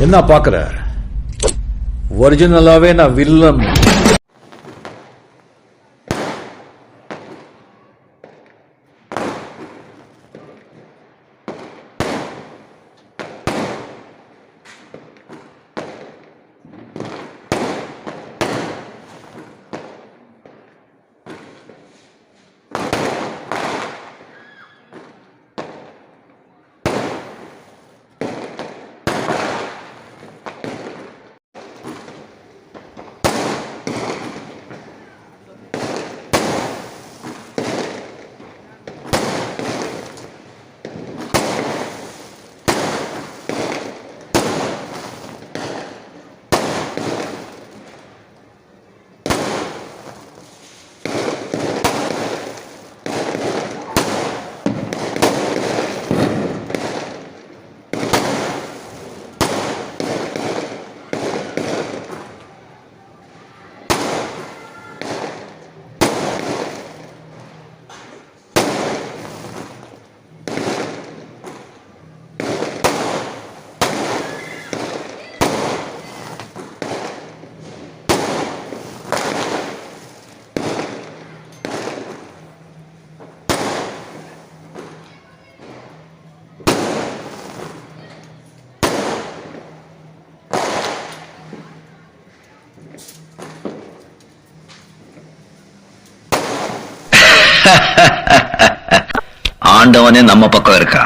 என்ன பாக்குற ஒரிஜினலாவே நான் வில்லன் ஆண்டவனே நம்ம பக்கம் இருக்கா?